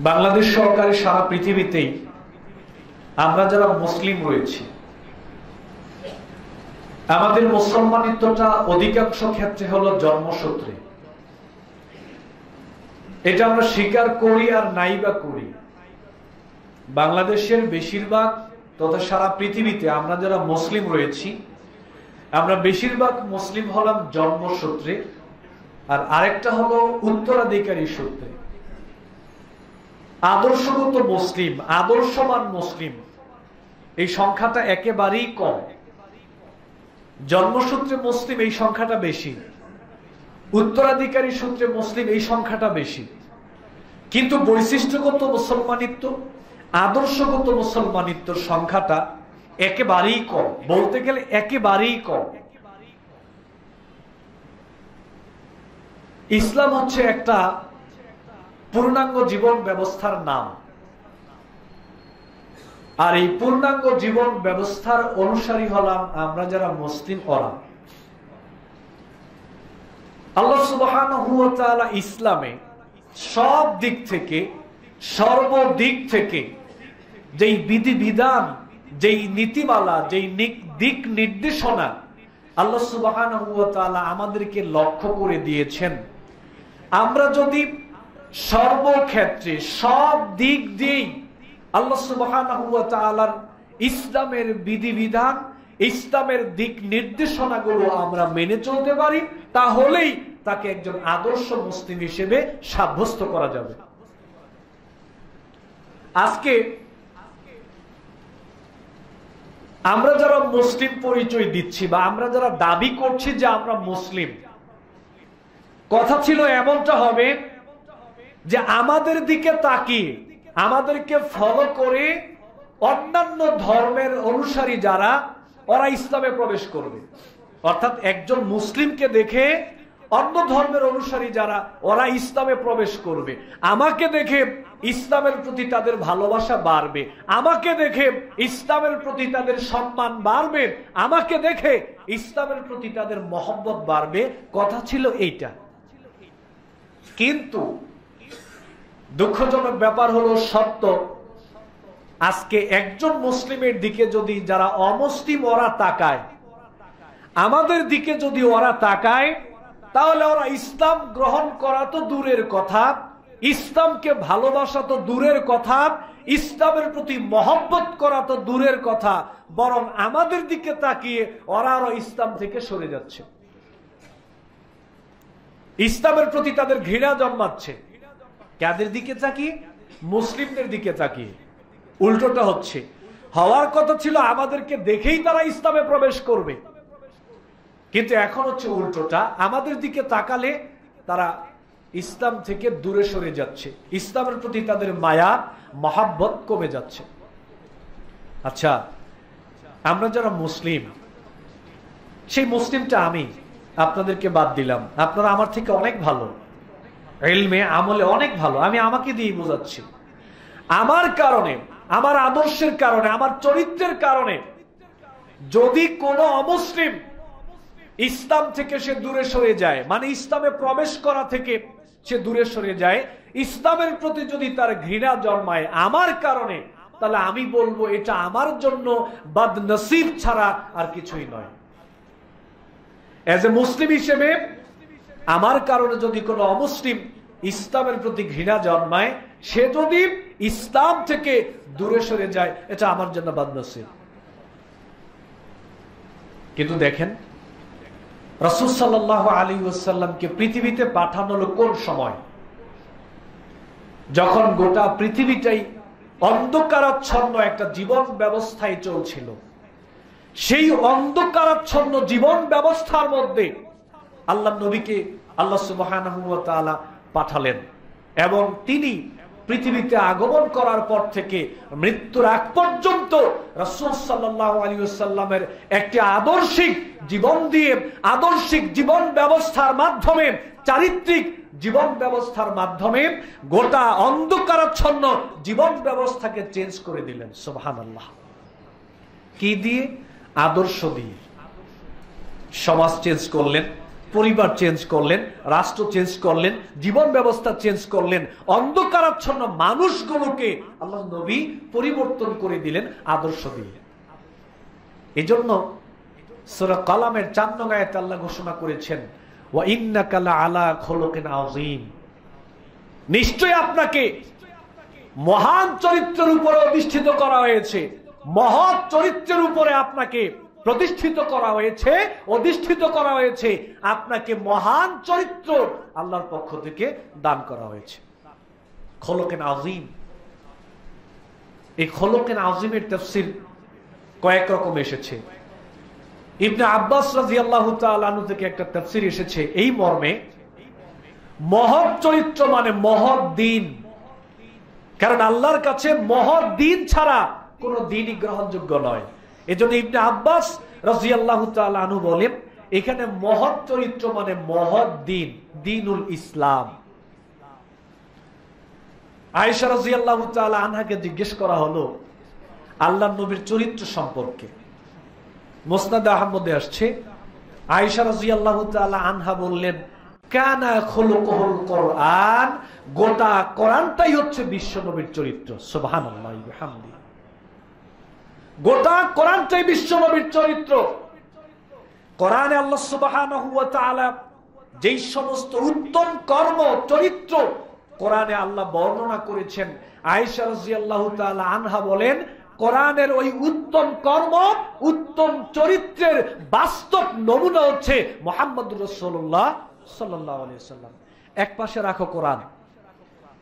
বাংলাদেশ সরকারের সারা পৃথিবীতেই আমরা যারা মুসলিম রয়েছি, আমাদের মুসলমানিত্বটা অধিকাংশ ক্ষেত্রে হলো জন্মসূত্রে। এটা আমরা স্বীকার করি আর নাই বা করি। বাংলাদেশের বেশিরভাগ তথা সারা পৃথিবীতে আমরা যারা মুসলিম রয়েছি, আমরা বেশিরভাগ মুসলিম হলাম জন্মসূত্রে। আর আরেকটা হলো উত্তরাধিকারী সূত্রে। আদর্শগত মুসলিম, আদর্শবান মুসলিম, এই সংখ্যাটা একেবারেই কম। জন্মসূত্রে মুসলিম এই সংখ্যাটা বেশি। উত্তরাধিকারী সূত্রে মুসলিম এই সংখ্যাটা বেশি। কিন্তু বৈশিষ্ট্যগত মুসলমানিত্ব, আদর্শগত মুসলমানিত্বর সংখ্যাটা একেবারেই কম। বলতে গেলে একেবারেই কম। ইসলাম হচ্ছে একটা পূর্ণাঙ্গ জীবন ব্যবস্থার নাম। আর এই পূর্ণাঙ্গ জীবন ব্যবস্থার অনুসারী হলাম আমরা যারা মুসলিম ওরা। আল্লাহ সুবাহ ইসলামে সব দিক থেকে, সর্বদিক থেকে যেই বিধি বিধান যেই নীতিমালা, যেই দিক নির্দেশনা আল্লাহ সুবাহ আমাদেরকে লক্ষ্য করে দিয়েছেন। আমরা যদি সর্বক্ষেত্রে, সব দিক দিয়েই আল্লাহ সুবাহ ইসলামের বিধিবিধান, ইসলামের দিক নির্দেশনাগুলো আমরা মেনে চলতে পারি, তাহলেই তাকে একজন আদর্শ মুসলিম হিসেবে সাব্যস্ত করা যাবে। আজকে আমরা যারা মুসলিম পরিচয় দিচ্ছি বা আমরা যারা দাবি করছি যে আমরা মুসলিম, কথা ছিল এমনটা হবে যে আমাদের দিকে তাকিয়ে, আমাদেরকে ফলো করে অন্যান্য ধর্মের অনুসারী যারা, ওরা ইসলামে প্রবেশ করবে। অর্থাৎ একজন মুসলিমকে দেখে অন্য ধর্মের অনুসারী যারা, ওরা ইসলামে প্রবেশ করবে। আমাকে দেখে ইসলামের প্রতি তাদের ভালোবাসা বাড়বে। আমাকে দেখে ইসলামের প্রতি তাদের সম্মান বাড়বে। আমাকে দেখে ইসলামের প্রতি তাদের মহব্বত বাড়বে। কথা ছিল এইটা। কিন্তু দুঃখজনক ব্যাপার হলো সত্য। আজকে একজন মুসলিমের দিকে যদি যারা অমুসলিম ওরা তাকায়, আমাদের দিকে যদি ওরা তাকায়, তাহলে ওরা ইসলাম গ্রহণ করা তো দূরের কথা, ইসলামকে ভালোবাসা তো দূরের কথা, ইসলামের প্রতি মহব্বত করা তো দূরের কথা, বরং আমাদের দিকে তাকিয়ে ওরা আরও ইসলাম থেকে সরে যাচ্ছে। ইসলামের প্রতি তাদের ঘৃণা জন্মাচ্ছে। কাদের দিকে তাকিয়ে মুসলিমদের দিকে তাকিয়ে উল্টোটা হচ্ছে। হওয়ার কথা ছিল আমাদেরকে দেখেই তারা ইসলামে প্রবেশ করবে। কিন্তু এখন হচ্ছে উল্টোটা। আমাদের দিকে তাকালে তারা ইসলাম থেকে দূরে সরে যাচ্ছে। ইসলামের প্রতি তাদের মায়া, মহাব্বত কমে যাচ্ছে। আচ্ছা আমরা যারা মুসলিম, সেই মুসলিমটা আমি আপনাদেরকে বাদ দিলাম। আপনারা আমার থেকে অনেক ভালো। এলমে আমলে অনেক ভালো, আমি আমাকে দিয়ে বোঝাচ্ছি। আমার কারণে, আমার আদর্শের কারণে, আমার চরিত্রের কারণে, যদি কোনো অমুসলিম ইসলাম থেকে সে দূরে সরে যায় মানে ইসলামে প্রবেশ করা থেকে সে দূরে সরে যায়, ইসলামের প্রতি যদি তার ঘৃণা জন্মায় আমার কারণে, তাহলে আমি বলব এটা আমার জন্য বাদ নসিব ছাড়া আর কিছুই নয়। এজ এ মুসলিম হিসেবে আমার কারণে যদি কোনো অমুসলিম ইসলামের প্রতি ঘৃণা জন্মায়, সে যদি ইসলাম থেকে দূরে সরে যায়, এটা আমার জন্য বাদ কিন্তু দেখেন, রসুল সাল্লাহ আলী ওসাল্লামকে পৃথিবীতে পাঠানো হলো কোন সময়? যখন গোটা পৃথিবীটাই অন্ধকারাচ্ছন্ন একটা জীবন ব্যবস্থায় চলছিল, সেই অন্ধকারাচ্ছন্ন জীবন ব্যবস্থার মধ্যে আল্লাহ নবীকে আল্লাহ সুবাহ পাঠালেন। এবং তিনি পৃথিবীতে আগমন করার পর থেকে মৃত্যুর আগ পর্যন্ত রসুল একটি আদর্শিক জীবন দিয়ে, আদর্শিক জীবন ব্যবস্থার মাধ্যমে, চারিত্রিক জীবন ব্যবস্থার মাধ্যমে গোটা অন্ধকারাচ্ছন্ন জীবন ব্যবস্থাকে চেঞ্জ করে দিলেন। সোহান আল্লাহ কি দিয়ে? আদর্শ দিয়ে। সমাজ চেঞ্জ করলেন। পরিবার চেঞ্জ করলেন, রাষ্ট্র চেঞ্জ করলেন, জীবন ব্যবস্থা চেঞ্জ করলেন, অন্ধকারাচ্ছন্ন মানুষগুলোকে আল্লাহ নবী পরিবর্তন করে দিলেন, আদর্শ দিয়ে। এজন্য সুরা কালামের চার নং আয়াতে আল্লাহ ঘোষণা করেছেন, ওয়া ইন্নাকালা আলা খোলকেন আজিম নিশ্চয় আপনাকে মহান চরিত্রের উপরে অধিষ্ঠিত করা হয়েছে, মহৎ চরিত্রের উপরে আপনাকে প্রতিষ্ঠিত করা হয়েছে, অধিষ্ঠিত করা হয়েছে। আপনাকে মহান চরিত্র আল্লাহর পক্ষ থেকে দান করা হয়েছে। খোলকেন আজিম। এই খোলকেন আজিমের তফসির কয়েক রকম এসেছে। ইবনে আব্বাস রাজি আল্লাহ তালু থেকে একটা তফসির এসেছে এই মর্মে, মহৎ চরিত্র মানে মহৎ দিন। কারণ আল্লাহর কাছে মহৎ দিন ছাড়া কোন দিনই গ্রহণযোগ্য নয়। এজন্য ইবনে আব্বাস রাজি আল্লাহ তালু বলেন, এখানে মহৎ চরিত্র মানে মহৎ দিন, দিনুল ইসলাম। আয়েশা রাজি আল্লাহ আনহাকে জিজ্ঞেস করা হলো আল্লাহ নবীর চরিত্র সম্পর্কে। মোসনাদ আহমদে আসছে, আয়েশা রাজি আল্লাহ আনহা বললেন, কানা খোলকহল কোরআন গোটা কোরআনটাই হচ্ছে বিশ্ব নবীর চরিত্র। সোভান গোটা কোরআনটাই বিশ্ব নবীর চরিত্র। কোরআনে আল্লাহ সুবাহান যেই সমস্ত উত্তম কর্ম, চরিত্র কোরআনে আল্লাহ বর্ণনা করেছেন। আয়েশা রাজি আল্লাহ আনহা বলেন, কোরআনের ওই উত্তম কর্ম, উত্তম চরিত্রের বাস্তব নমুনা হচ্ছে মোহাম্মদ রসোল্লাহ সাল্লাম এক পাশে রাখো কোরআন।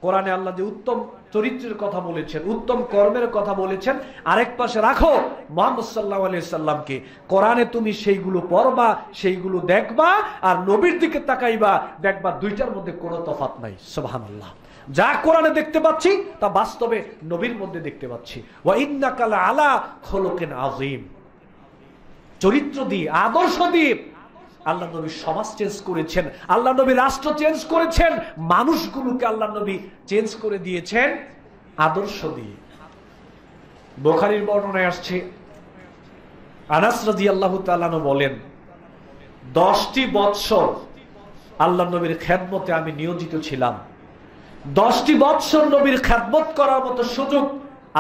কোরআনে আল্লাহ যে উত্তম চরিত্রের কথা বলেছেন, উত্তম কর্মের কথা বলেছেন, আরেক পাশে রাখো মোহাম্মদ সাল্লাহ সাল্লামকে কোরআনে তুমি সেইগুলো পড়বা, সেইগুলো দেখবা, আর নবীর দিকে তাকাইবা, দেখবা দুইটার মধ্যে কোনো তফাত নাই। সোহান আল্লাহ যা কোরআনে দেখতে পাচ্ছি, তা বাস্তবে নবীর মধ্যে দেখতে পাচ্ছি। আলা খোলকেন আজিম চরিত্র দিয়ে আদর্শ দিয়ে আল্লাহ নবী সমাজ চেঞ্জ করেছেন, আল্লাহ নবী রাষ্ট্র চেঞ্জ করেছেন, মানুষগুলোকে আল্লাহ নবী চেঞ্জ করে দিয়েছেন, আদর্শ দিয়ে। বোখারির বর্ণনায় আসছে, আনাস রাজি আল্লাহ বলেন, দশটি বৎসর আল্লাহ নবীর খেদমতে আমি নিয়োজিত ছিলাম। দশটি বৎসর নবীর খ্যাতমত করার মতো সুযোগ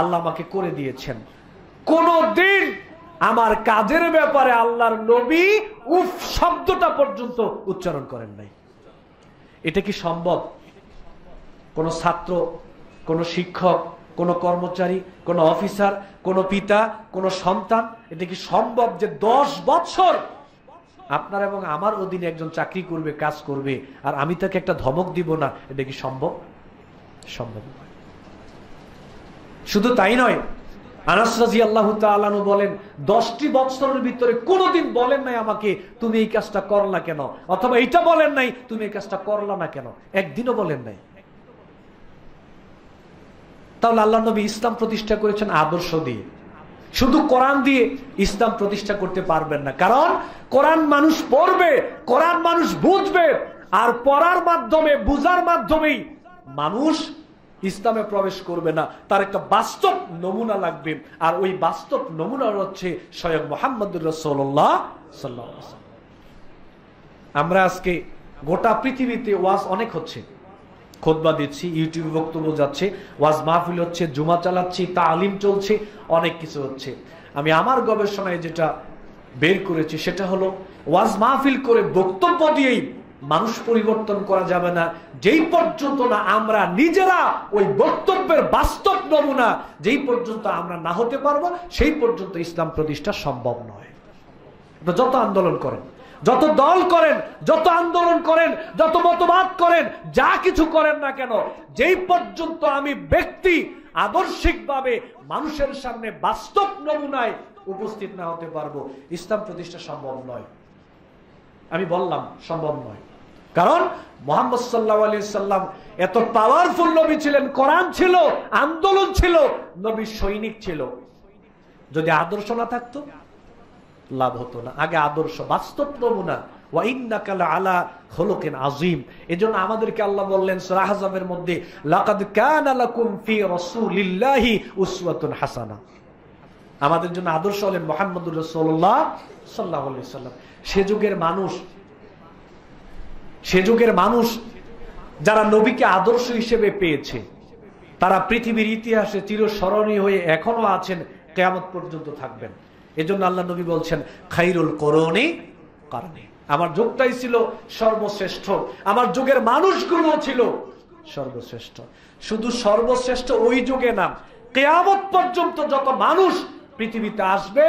আল্লাহ আমাকে করে দিয়েছেন। কোন দিন আমার কাজের ব্যাপারে আল্লাহর নবী উফ শব্দটা পর্যন্ত উচ্চারণ করেন নাই। এটা কি সম্ভব? কোন ছাত্র, কোন শিক্ষক, কোন কর্মচারী, কোন অফিসার, কোন পিতা, কোন সন্তান, এটা কি সম্ভব যে দশ বছর আপনার এবং আমার অধীনে একজন চাকরি করবে, কাজ করবে, আর আমি তাকে একটা ধমক দিব না? এটা কি সম্ভব? সম্ভব শুধু তাই নয় আনাস আল্লাহ বলেন, দশটি বৎসরের ভিতরে কোনোদিন বলেন নাই আমাকে, তুমি এই কাজটা করলা কেন? অথবা, এইটা বলেন নাই, তুমি এই কাজটা করলা না কেন? একদিনও বলেন নাই। তাহলে আল্লাহ নবী ইসলাম প্রতিষ্ঠা করেছেন আদর্শ দিয়ে। শুধু কোরআন দিয়ে ইসলাম প্রতিষ্ঠা করতে পারবেন না। কারণ, কোরআন মানুষ পড়বে, কোরআন মানুষ বুঝবে, আর পড়ার মাধ্যমে, বুঝার মাধ্যমেই মানুষ ইসলামে প্রবেশ করবে না। তার একটা বাস্তব নমুনা লাগবে। আর ওই বাস্তব নমুনা হচ্ছে স্বয়ং মোহাম্মদুর রসোল্লাহ সাল্লাহ আমরা আজকে গোটা পৃথিবীতে ওয়াজ অনেক হচ্ছে। খোদবা দিচ্ছি, ইউটিউবে বক্তব্য যাচ্ছে, ওয়াজ মাহফিল হচ্ছে, জুমা চালাচ্ছি, তালিম চলছে, অনেক কিছু হচ্ছে। আমি আমার গবেষণায় যেটা বের করেছি সেটা হলো, ওয়াজ মাহফিল করে বক্তব্য দিয়েই মানুষ পরিবর্তন করা যাবে না। যেই পর্যন্ত না আমরা নিজেরা ওই বক্তব্যের বাস্তব নমুনা, যেই পর্যন্ত আমরা না হতে পারব, সেই পর্যন্ত ইসলাম প্রতিষ্ঠা সম্ভব নয়। যত আন্দোলন করেন, যত দল করেন, যত আন্দোলন করেন, যত মতবাদ করেন, যা কিছু করেন না কেন, যেই পর্যন্ত আমি ব্যক্তি আদর্শিকভাবে মানুষের সামনে বাস্তব নমুনায় উপস্থিত না হতে পারব, ইসলাম প্রতিষ্ঠা সম্ভব নয়। আমি বললাম, সম্ভব নয়। কারণ মোহাম্মদ সাল্লাহ আলি সাল্লাম এত পাওয়ারফুল নবী ছিলেন, কোরআন ছিল, আন্দোলন ছিল, নবী সৈনিক ছিল। যদি আদর্শ না থাকতো, লাভ হতো না। আগে আদর্শ, বাস্তব নমুনা। আলা আল্লাহ বললেন আমাদের জন্য আদর্শ হলেন মোহাম্মদুর আলাইহি সাল্লাম। সে যুগের মানুষ, সে যুগের মানুষ যারা নবীকে আদর্শ হিসেবে পেয়েছে, তারা পৃথিবীর ইতিহাসে চিরস্মরণীয় হয়ে এখনও আছেন, কেয়ামত পর্যন্ত থাকবেন। এজন্য আল্লাহ নবী বলছেন, খাইরুল করণে কারণে। আমার যুগটাই ছিল সর্বশ্রেষ্ঠ, আমার যুগের মানুষগুলো ছিল সর্বশ্রেষ্ঠ। শুধু সর্বশ্রেষ্ঠ ওই যুগে না, কেয়ামত পর্যন্ত যত মানুষ পৃথিবীতে আসবে,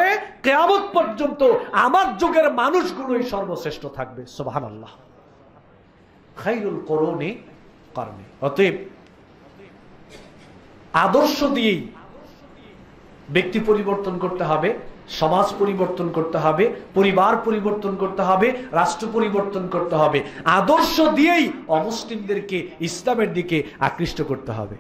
কেয়ামত পর্যন্ত আমার যুগের মানুষগুলোই সর্বশ্রেষ্ঠ থাকবে। সোহান আল্লাহ খাইরুল করণে কারণে অতএব আদর্শ দিয়েই ব্যক্তি পরিবর্তন করতে হবে, সমাজ পরিবর্তন করতে হবে, পরিবার পরিবর্তন করতে হবে, রাষ্ট্র পরিবর্তন করতে হবে। আদর্শ দিয়েই অমুসলিমদেরকে ইসলামের দিকে আকৃষ্ট করতে হবে।